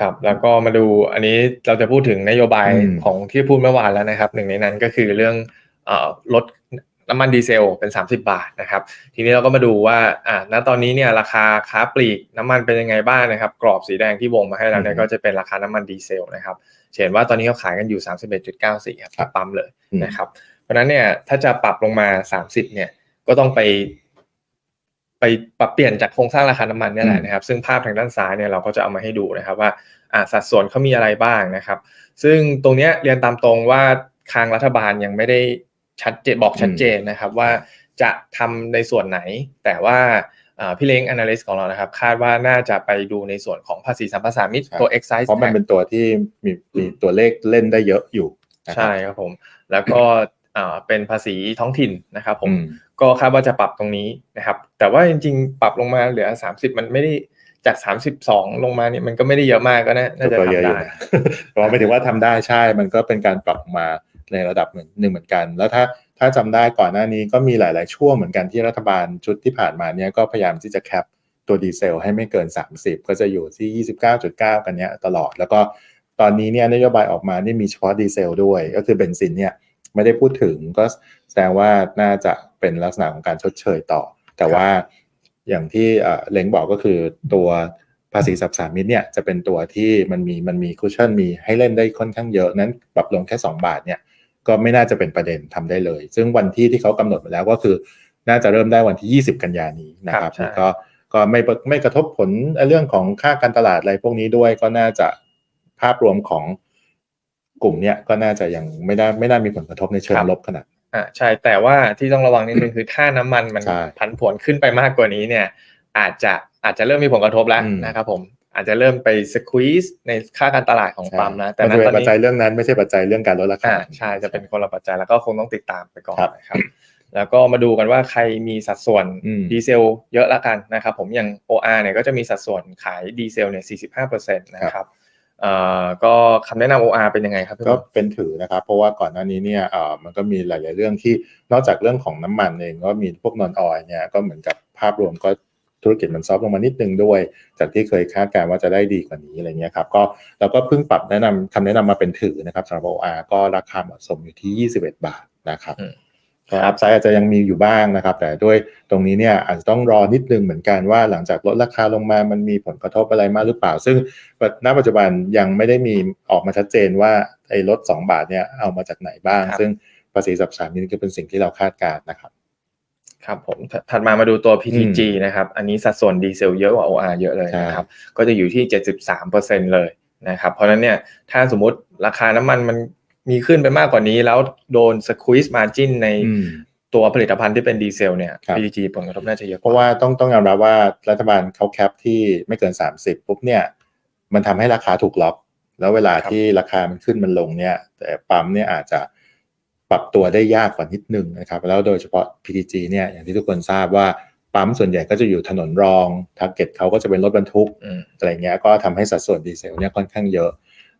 ครับ แล้วก็มาดูอันนี้เราจะพูดถึงนโยบายอืมของที่พูดเมื่อวานแล้วนะครับ หนึ่งในนั้นก็คือเรื่องเอ่อลดน้ำมันดีเซลเป็น 30 บาทนะครับ ทีนี้เราก็มาดูว่าอ่าณตอนนี้เนี่ยราคาค้าปลีกน้ำมันเป็นยังไงบ้างนะครับ กรอบสีแดงที่วงมาให้เราเนี่ยอืมก็จะเป็นราคาน้ำมันดีเซลนะครับจะเห็นว่าตอนนี้เขาขายกันอยู่ 31.94ครับครับปั๊มเลยอืมนะครับ เพราะฉะนั้นเนี่ยถ้าจะปรับลงมา 30เนี่ยก็ต้องไป ไปปรับเปลี่ยนจากโครงสร้างราคาน้ำมันเนี่ยแหละนะครับ ซึ่งภาพทางด้านซ้ายเนี่ยเราก็จะเอามาให้ดูนะครับว่าอ่าสัดส่วนเขามีอะไรบ้างนะครับ ซึ่งตรงเนี้ยเรียนตามตรงว่าทางรัฐบาลยังไม่ได้ชัดเจนบอกชัดเจนนะครับว่าจะทำในส่วนไหน แต่ว่าอ่าพี่เล้ง analyst ของเรานะครับ คาดว่าน่าจะไปดูในส่วนของภาษีสัมปทานมิตรครับตัว excise เพราะมัน tax เป็นตัวที่มีมีตัวเลขเล่นได้เยอะอยู่นะครับใช่ครับผม แล้วก็อ่าเป็นภาษีท้องถิ่นนะครับผมอืม ก็คาดว่าจะปรับตรงนี้นะครับ แต่ว่าจริง ๆ ปรับลงมาเหลือ 30 มันไม่ได้จาก 32 ลงมาเนี่ยมันก็ไม่ได้เยอะมากก็น่าน่าจะตัวเยอะทำอยู่ได้นะเพราะไม่ถึงว่าทำได้ใช่มันก็เป็นการปรับมาในระดับหนึ่งหนึ่งเหมือนกัน แล้วถ้าถ้าจำได้ก่อนหน้านี้ก็มีหลาย ๆ ช่วงเหมือนกันที่รัฐบาลชุดที่ผ่านมาเนี่ยก็พยายามที่จะแคปตัวดีเซลให้ไม่เกิน 30 ก็จะอยู่ที่ 29.9 กันเนี้ยตลอด แล้วก็ตอนนี้เนี่ยนโยบายออกมานี่มีเฉพาะดีเซลด้วย ก็คือเบนซินเนี่ย ไม่ได้พูดถึงก็แสดงว่าน่าจะเป็นลักษณะของการชดเชยต่อ แต่ว่าอย่างที่เอ่อเล้งบอกก็คือตัวภาษีสับสามิตเนี่ยจะเป็นตัวที่มันมีมันมีคุชชั่นมีให้เล่นได้ค่อนข้างเยอะนั้นปรับลงแค่ 2 บาทเนี่ยก็ไม่น่าจะเป็นประเด็นทำได้เลย ซึ่งวันที่ที่เขากำหนดมาแล้วก็คือ น่าจะเริ่มได้วันที่ 20 กันยานี้นะครับครับใช่ก็ก็ไม่ไม่กระทบผลเรื่องของค่าการตลาดอะไรพวกนี้ด้วยก็น่าจะภาพรวมของ กลุ่มเนี้ยก็น่าจะยังไม่ได้ไม่น่ามีผลกระทบในเชิงลบขนาดอ่าใช่แต่ว่าที่ต้องระวังนิดนึงคือถ้าน้ำมันมันใช่ผันผวนขึ้นไปมากกว่านี้เนี่ย อาจจะอาจจะเริ่มมีผลกระทบแล้วอืมนะครับผมอาจจะเริ่มไปสควีซในค่าการตลาดของปั๊มนะแต่มันนั้จะนเป็นตอนปัจนี้จัยเรื่องนั้นไม่ใช่ปัจจัยเรื่องการลดราคาอ่าใช่จะเป็นคนละปัจจัยแล้วก็คงต้องติดตามไปก่อนครับนะครับแล้วก็มาดูกันว่าใครมีสัดส่วนอืมดีเซลเยอะละกันนะครับผมอย่าง OR เนี่ยก็จะมีสัดส่วนขายดีเซลเนี่ย45%นะครับ เอ่อก็คำแนะนำ OR เป็นยังไงครับพี่ก็บอลเป็นถือนะครับ เพราะว่าก่อนหน้านี้เนี่ยเอ่อมันก็มีหลาย ๆ เรื่องที่นอกจากเรื่องของน้ำมันเองก็มีพวกนอนออยเนี่ยก็เหมือนกับภาพรวมก็ธุรกิจมันซอฟต์ลงมานิดนึงด้วย จากที่เคยคาดการณ์ว่าจะได้ดีกว่านี้อะไรเงี้ยครับก็เราก็เพิ่งปรับแนะนำคำแนะนำมาเป็นถือนะครับสำหรับ OR ก็ราคาเหมาะสมอยู่ที่ 21 บาทนะครับ อืมก็อัพไซด์อาจจะยังมีอยู่บ้างนะครับ แต่ด้วยตรงนี้เนี่ยอาจจะต้องรอนิดนึงเหมือนกันว่าหลังจากลดราคาลงมามันมีผลกระทบอะไรมากหรือเปล่า ซึ่งณปัจจุบันยังไม่ได้มีออกมาชัดเจนว่าไอ้ลด 2 บาทเนี่ยเอามาจากไหนบ้างครับซึ่งภาษีสับสานนี่คือเป็นสิ่งที่เราคาดการณ์นะครับ ครับผมถถัดมามาดูตัว PTG นะครับ อันนี้สัดส่วนดีเซลเยอะกว่า OR เยอะเลยนะครับก็จะอยู่ที่ 73%เลยนะครับเพราะฉะนั้นเนี่ยถ้าสมมติราคาน้ำมันมัน มีขึ้นไปมากกว่านี้ แล้วโดน squeeze margin ในอืมตัวผลิตภัณฑ์ที่เป็นดีเซลเนี่ยครับ PTG ผลกระทบน่าจะเยอะเพราะว่าต้องต้องยอมรับว่ารัฐบาลเขาแคปที่ไม่เกิน 30 ปุ๊บเนี่ย มันทำให้ราคาถูกล็อก แล้วเวลาที่ราคามันขึ้นมันลงเนี่ย แต่ปั๊มเนี่ยอาจจะปรับตัวได้ยากกว่านิดนึงนะครับ แล้วโดยเฉพาะ PTG เนี่ยอย่างที่ทุกคนทราบว่าปั๊มส่วนใหญ่ก็จะอยู่ถนนรองทาร์เก็ตเขาก็จะเป็นรถบรรทุกอืมอะไรเงี้ยก็ทำให้สัดส่วนดีเซลเนี่ยค่อนข้างเยอะ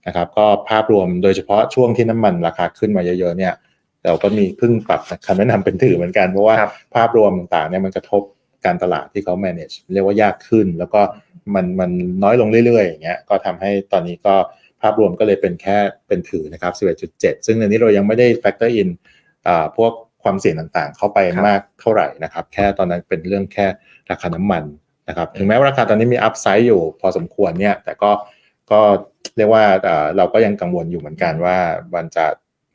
นะครับก็ภาพรวมโดยเฉพาะช่วงที่น้ำมันราคาขึ้นมาเยอะๆเนี่ยเราก็มีเพิ่งปรับคำแนะนำเป็นถือเหมือนกัน เพราะว่าครับภาพรวมต่างๆเนี่ยมันกระทบการตลาดที่เขา manage เรียกว่ายากขึ้น แล้วก็มันมันน้อยลงเรื่อยๆอย่างเงี้ยก็ทำให้ตอนนี้ก็ภาพรวมก็เลยเป็นแค่เป็นถือนะครับ 11.7 ซึ่งอันนี้เรายังไม่ได้ factor in อ่าพวกความเสี่ยงต่างๆ เข้าไปครับมากเท่าไหร่นะครับ แค่ตอนนั้นเป็นเรื่องแค่ราคาน้ำมันนะครับถึงแม้ว่าราคาตอนนี้มี upside อยู่พอสมควรเนี่ยแต่ก็ ก็เรียกว่าเอ่อเราก็ยังกังวลอยู่เหมือนกันว่ามันจะ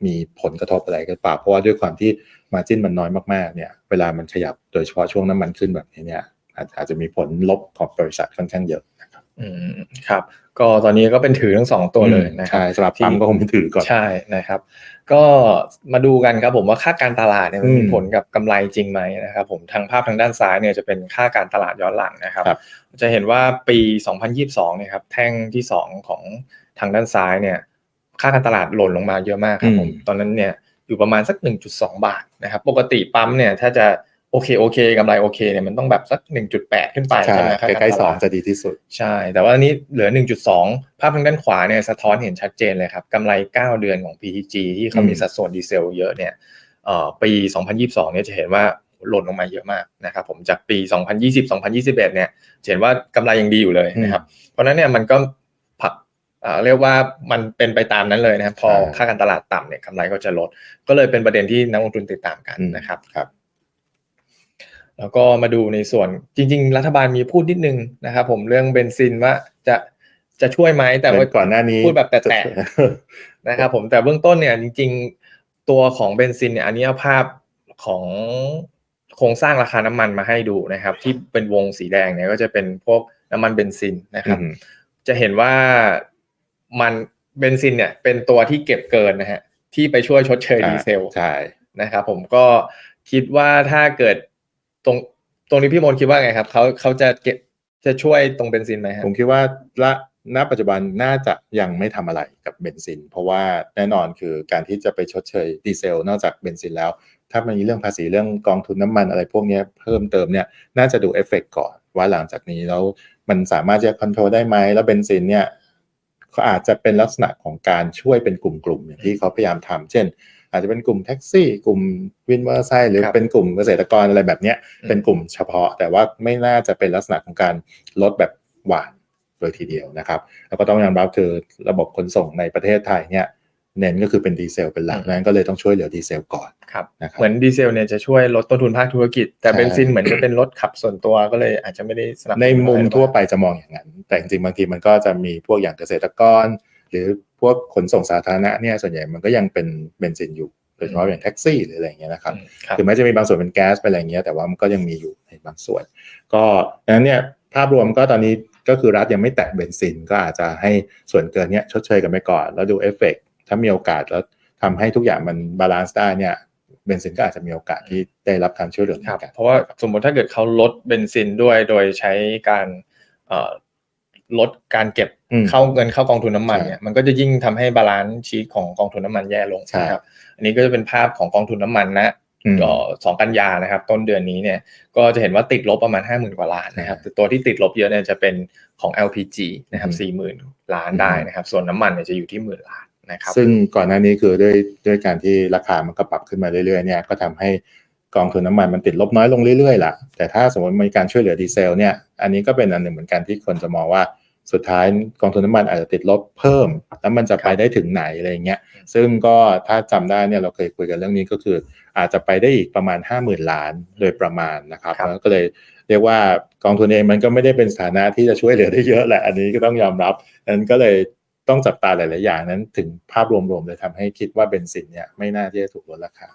มีผลกระทบอะไรกันเปล่าเพราะว่าด้วยความที่มาจิ้นมันน้อยมากๆเนี่ยเวลามันขยับโดยเฉพาะช่วงน้ำมันขึ้นแบบนี้เนี่ยอาจอาจจะมีผลลบของบริษัทค่อนข้างเยอะนะครับ อืมครับ ก็ตอนนี้ก็เป็นถือทั้งสองตัวเลยนะครับใช่สำหรับปั๊มก็คงเป็นถือก่อนใช่นะครับ ก็มาดูกันครับผมว่าค่าการตลาดเนี่ยมันมีอืมผลกับกำไรจริงไหมนะครับ ผมทางภาพทางด้านซ้ายเนี่ยจะเป็นค่าการตลาดย้อนหลังนะครับครับ จะเห็นว่าปี 2022เนี่ยครับแท่งที่2ของทางด้านซ้ายเนี่ย ค่าการตลาดหล่นลงมาเยอะมากครับผมอืมตอนนั้นเนี่ยอยู่ประมาณสัก 1.2 บาทนะครับ ปกติปั๊มเนี่ยถ้าจะ โอเคโอเคกำไรโอเคเนี่ยมันต้องแบบสัก 1.8 ขึ้นไปใช่ใช่ไหมค่าใกการล้ๆสองตลาดจะดีที่สุด ใช่ แต่ว่าอันนี้เหลือ 1.2 ภาพทางด้านขวาเนี่ยสะท้อนเห็นชัดเจนเลยครับกำไร 9 เดือนของ PTG ที่เขามีอืมสัดส่วนดีเซลเยอะเนี่ยเอ่อปี 2022 เนี่ยจะเห็นว่าหล่นลงมาเยอะมากนะครับผมจากปี 2020 2021 เนี่ยจะเห็นว่ากำไรยังดีอยู่เลยนะครับเพราะฉะนั้นเนี่ยมันก็ผลักเอ่อเรียกว่ามันเป็นไปตามนั้นเลยนะครับพอใช่ค่าการตลาดต่ำเนี่ยกำไรก็จะลด ก็เลยเป็นประเด็นที่นักลงทุนติดตามกันอืมนะครับครับ แล้วก็มาดูในส่วนจริง ๆ รัฐบาลมีพูดนิดนึงนะครับผมเรื่องเบนซินว่าจะจะช่วยไหมแต่ว่าก่อนหน้านี้พูดแบบแตะนะครับผมแต่เบื้องต้นเนี่ยจริง ๆ ตัวของเบนซินเนี่ยอันนี้เอาภาพของโครงสร้างราคาน้ำมันมาให้ดูนะครับ ที่เป็นวงสีแดงเนี่ยก็จะเป็นพวกน้ำมันเบนซินนะครับอืมจะเห็นว่ามันเบนซินเนี่ยเป็นตัวที่เก็บเกินนะฮะที่ไปช่วยชดเชยดีเซลใช่นะครับผมก็คิดว่าถ้าเกิด ตรงตรงนี้พี่มนคิดว่าไงครับเขาเขาจะเก็บจะช่วยตรงเบนซินไหมครับผมคิดว่าละณปัจจุบันน่าจะยังไม่ทำอะไรกับเบนซิน เพราะว่าแน่นอนคือการที่จะไปชดเชยดีเซล นอกจากเบนซินแล้ว ถ้ามันมีเรื่องภาษีเรื่องกองทุนน้ำมันอะไรพวกนี้เพิ่มเติมเนี่ยน่าจะดูเอฟเฟกก่อนว่าหลังจากนี้แล้วมันสามารถจะคอนโทรลได้ไหมแล้วเบนซินเนี่ยเขาอาจจะเป็นลักษณะของการช่วยเป็นกลุ่มๆอย่างที่เขาพยายามทำเช่น อาจจะเป็นกลุ่มแท็กซี่ กลุ่มวินมอเตอร์ไซค์หรือครับเป็นกลุ่มเกษตรกรอะไรแบบเนี้ยอืมเป็นกลุ่มเฉพาะ แต่ว่าไม่น่าจะเป็นลักษณะของการลดแบบหวานโดยทีเดียวนะครับ แล้วก็ต้องยอมรับคือระบบขนส่งในประเทศไทยเนี่ยเน้นก็คือเป็นดีเซลเป็นหลักอืมนั้นก็เลยต้องช่วยเหลือดีเซลก่อนครับนะครับเหมือนดีเซลเนี่ยจะช่วยลดต้นทุนภาคธุรกิจ แต่ใช่เบนซินเหมือนจะเป็นรถขับส่วนตัวก็เลยอาจจะไม่ได้สนับสนุนในมุมอะไรหรือเปล่าทั่วไปจะมองอย่างนั้น แต่จริงๆบางทีมันก็จะมีพวกอย่างเกษตรกร หรือ พวกขนส่งสาธารณะเนี่ยส่วนใหญ่มันก็ยังเป็นเบนซินอยู่โดยเฉพาะอย่างแท็กซี่หรืออะไรอย่างเงี้ยนะครับอืมครับถึงแม้จะมีบางส่วนเป็นแก๊สเป็นอะไรอย่างเงี้ยแต่ว่ามันก็ยังมีอยู่ในบางส่วน ก็ดังนั้นเนี่ยภาพรวมก็ตอนนี้ก็คือรัฐยังไม่แตะเบนซินก็อาจจะให้ส่วนเกินเนี้ยชดเชยกันไปก่อนแล้วดูเอฟเฟกต์ถ้ามีโอกาสแล้วทำให้ทุกอย่างมันบาลานซ์ได้เนี่ยเบนซินก็อาจจะมีโอกาสที่ได้รับการช่วยเหลือเหมืคอรับนกันเพราะว่าสมมติถ้าเกิดเขาลดเบนซินด้วยโดยใช้การเอ่อ ลดการเก็บอืมเข้าเงินเข้ากองทุนน้ำมันใช่เนี่ยมันก็จะยิ่งทำให้บาลานซ์ชีตของกองทุนน้ำมันแย่ลงใช่นะครับอันนี้ก็จะเป็นภาพของกองทุนน้ำมันนะอืมก็สองกันยานะครับ ต้นเดือนนี้เนี่ยก็จะเห็นว่าติดลบประมาณ 5 0,000 กว่าล้านนะครับใช่แต่ตัวที่ติดลบเยอะเนี่ยจะเป็นของ LPG นะครับอืม40,000 ล้านได้นะครับ ส่วนน้ำมันเนี่ยจะอยู่ที่หมื่นล้านนะครับซึ่งก่อนหน้านี้คือด้วยด้วยการที่ราคามันก็ปรับขึ้นมาเรื่อยๆเนี่ยก็ทำให้กองทุนน้ำมันมันติดลบน้อยลงเรื่อยๆล่ะแต่ถ้าสมมติมีการช่วยเหลือดีเซลเนี่ยอันนี้ก็เป็นอันหนึ่งเหมือนกันที่คนจะมองว่า สุดท้ายกองทุนน้ำมันอาจจะติดลบเพิ่ม แล้วมันจะไปได้ถึงไหนอะไรอย่างเงี้ยซึ่งก็ถ้าจำได้เนี่ยเราเคยคุยกันเรื่องนี้ก็คือ อาจจะไปได้อีกประมาณ 5 0,000 ล้านโดยประมาณนะครับครับแล้วก็เลยเรียกว่ากองทุนเองมันก็ไม่ได้เป็นสถานะที่จะช่วยเหลือได้เยอะแหละ อันนี้ก็ต้องยอมรับนั้นก็เลยต้องจับตาหลาย ๆ อย่างนั้น ถึงภาพรวม ๆ เลยทำให้คิดว่าเบนซินเนี่ยไม่น่าที่จะถูกลดราคา